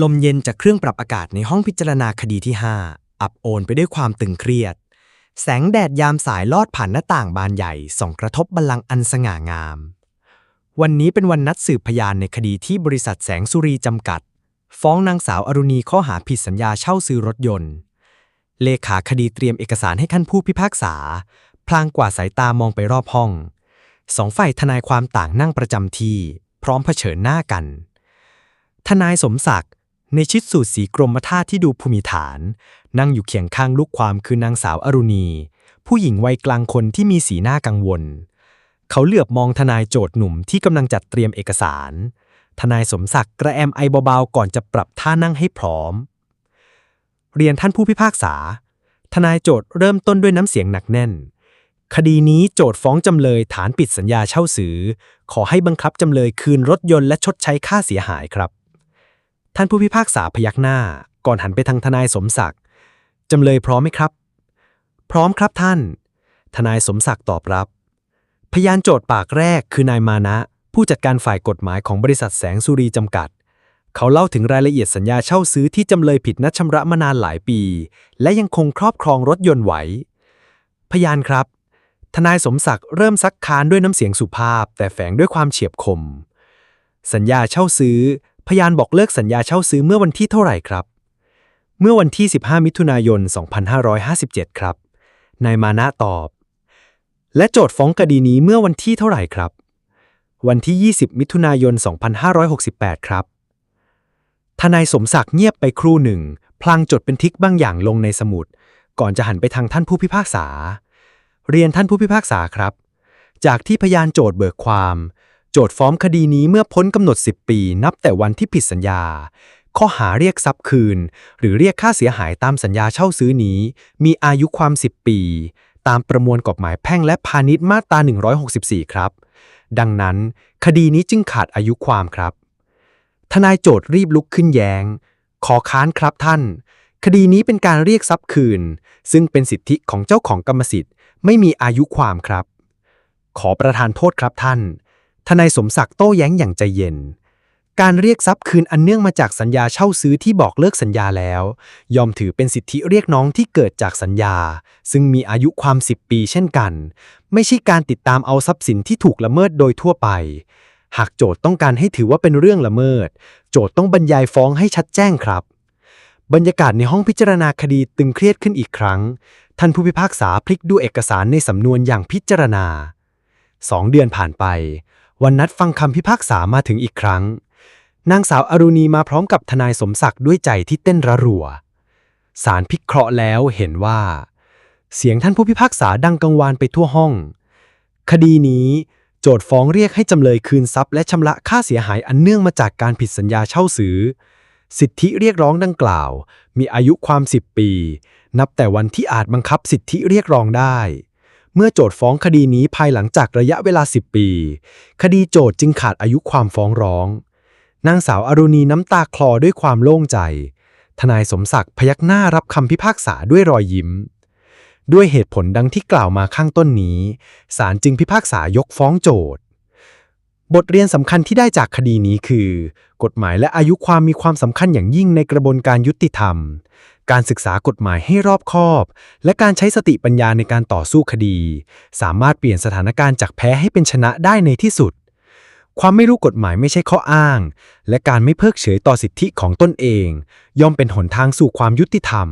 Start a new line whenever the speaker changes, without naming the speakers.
ลมเย็นจากเครื่องปรับอากาศในห้องพิจารณาคดีที่ 5 อับโอนไปด้วยความตึงเครียด แสงแดดยามสายลอดผ่านหน้าต่างบานใหญ่ส่องกระทบบัลลังก์อันสง่างาม วันนี้เป็นวันนัดสืบพยานในคดีที่บริษัทแสงสุรีจำกัด ฟ้องนางสาวอรุณีข้อหาผิดสัญญาเช่าซื้อรถยนต์ เลขาคดีเตรียมเอกสารให้ท่านผู้พิพากษา พลางกว่าสายตามองไปรอบห้องสองฝ่ายทนายความต่างนั่งประจำที่ พร้อมเผชิญหน้ากัน ทนายสมศักดิ์ ในชิดสูทสีกรมท่าที่ดูภูมิฐาน นั่งอยู่เคียงข้างลูกความคือนางสาวอรุณี ผู้หญิงวัยกลางคนที่มีสีหน้ากังวล เขาเหลือบมองทนายโจทย์หนุ่มที่กำลังจัดเตรียมเอกสาร ทนายสมศักดิ์กระแอมไอเบาๆก่อนจะปรับท่านั่งให้พร้อม เรียนท่านผู้พิพากษา ทนายโจทย์เริ่มต้นด้วยน้ำเสียงหนักแน่น คดีนี้โจทย์ฟ้องจำเลยฐานปิดสัญญาเช่าซื้อขอให้บังคับจำเลยคืนรถยนต์และชดใช้ค่าเสียหายครับ ท่านผู้พิพากษาพยักหน้า ก่อนหันไปทางทนายสมศักดิ์จำเลยพร้อมไหมครับ พร้อมครับท่าน ทนายสมศักดิ์ตอบรับ พยานโจทย์ปากแรกคือนายมานะ ผู้จัดการฝ่ายกฎหมายของบริษัทแสงสุรีจำกัด เขาเล่าถึงรายละเอียดสัญญาเช่าซื้อที่จำเลยผิดนัดชำระมานานหลายปี และยังคงครอบครองรถยนต์ไหวพยานครับ ทนายสมศักดิ์เริ่มซักค้านด้วยน้ำเสียงสุภาพ แต่แฝงด้วยความเฉียบคม สัญญาเช่าซื้อ พยานบอกเลิกสัญญาเช่าซื้อเมื่อวันที่เท่าไหร่ครับ เมื่อวันที่ 15 มิถุนายน 2557 ครับ นายมานะตอบ และโจทย์ฟ้องคดีนี้เมื่อวันที่เท่าไหร่ครับ วันที่ 20 มิถุนายน 2568 ครับ ทนายสมศักดิ์เงียบไปครู่หนึ่ง พลางจดเป็นทิกบางอย่างลงในสมุด ก่อนจะหันไปทางท่านผู้พิพากษา เรียนท่านผู้พิพากษาครับ จากที่พยานโจทย์เบิกความ โจทย์ฟ้องคดีนี้เมื่อพ้นกำหนด 10 ปี นับแต่วันที่ผิดสัญญา ข้อหาเรียกทรัพย์คืน หรือเรียกค่าเสียหายตามสัญญาเช่าซื้อนี้ มีอายุความ 10 ปี ตามประมวลกฎหมายแพ่งและพาณิชย์มาตรา 164 ครับ ดังนั้น คดีนี้จึงขาดอายุความครับ ทนายโจทย์รีบลุกขึ้นแย้ง ขอค้านครับท่าน คดีนี้เป็นการเรียกทรัพย์คืน ซึ่งเป็นสิทธิของเจ้าของกรรมสิทธิ์ ไม่มีอายุความครับ ขอประทานโทษครับท่าน ทนายสมศักดิ์โต้แย้งอย่างใจเย็น การเรียกทรัพย์คืนอันเนื่องมาจากสัญญาเช่าซื้อที่บอกเลิกสัญญาแล้ว ยอมถือเป็นสิทธิเรียกน้องที่เกิดจากสัญญา ซึ่งมีอายุความ 10 ปีเช่นกัน ไม่ใช่การติดตามเอาทรัพย์สินที่ถูกละเมิดโดยทั่วไป หากโจทย์ต้องการให้ถือว่าเป็นเรื่องละเมิด โจทย์ต้องบรรยายฟ้องให้ชัดแจ้งครับบรรยากาศในห้องพิจารณาคดีตึงเครียดขึ้นอีกครั้ง ท่านผู้พิพากษาพลิกดูเอกสารในสำนวนอย่างพิจารณาสองเดือนผ่านไป วันนัดฟังคำพิพากษามาถึงอีกครั้ง นางสาวอรุณีมาพร้อมกับทนายสมศักดิ์ด้วยใจที่เต้นระรัวศาลพิเคราะห์แล้วเห็นว่า เสียงท่านผู้พิพากษาดังกังวานไปทั่วห้อง คดีนี้โจทย์ฟ้องเรียกให้จำเลยคืนทรัพย์และชำระค่าเสียหายอันเนื่องมาจากการผิดสัญญาเช่าซื้อ สิทธิเรียกร้องดังกล่าว มีอายุความ 10 ปี นับแต่วันที่อาจบังคับสิทธิเรียกร้องได้ เมื่อโจทย์ฟ้องคดีนี้ภายหลังจากระยะเวลา 10 ปี คดีโจทย์จึงขาดอายุความฟ้องร้อง นางสาวอรุณีน้ำตาคลอด้วยความโล่งใจ ทนายสมศักดิ์พยักหน้ารับคำพิพากษาด้วยรอยยิ้ม ด้วยเหตุผลดังที่กล่าวมาข้างต้นนี้ ศาลจึงพิพากษายกฟ้องโจทย์ บทเรียนสำคัญที่ได้จากคดีนี้คือ กฎหมายและอายุความมีความสำคัญอย่างยิ่งในกระบวนการยุติธรรม การศึกษากฎหมายให้รอบคอบ และการใช้สติปัญญาในการต่อสู้คดี สามารถเปลี่ยนสถานการณ์จากแพ้ให้เป็นชนะได้ในที่สุด ความไม่รู้กฎหมายไม่ใช่ข้ออ้าง และการไม่เพิกเฉยต่อสิทธิของตนเอง ย่อมเป็นหนทางสู่ความยุติธรรม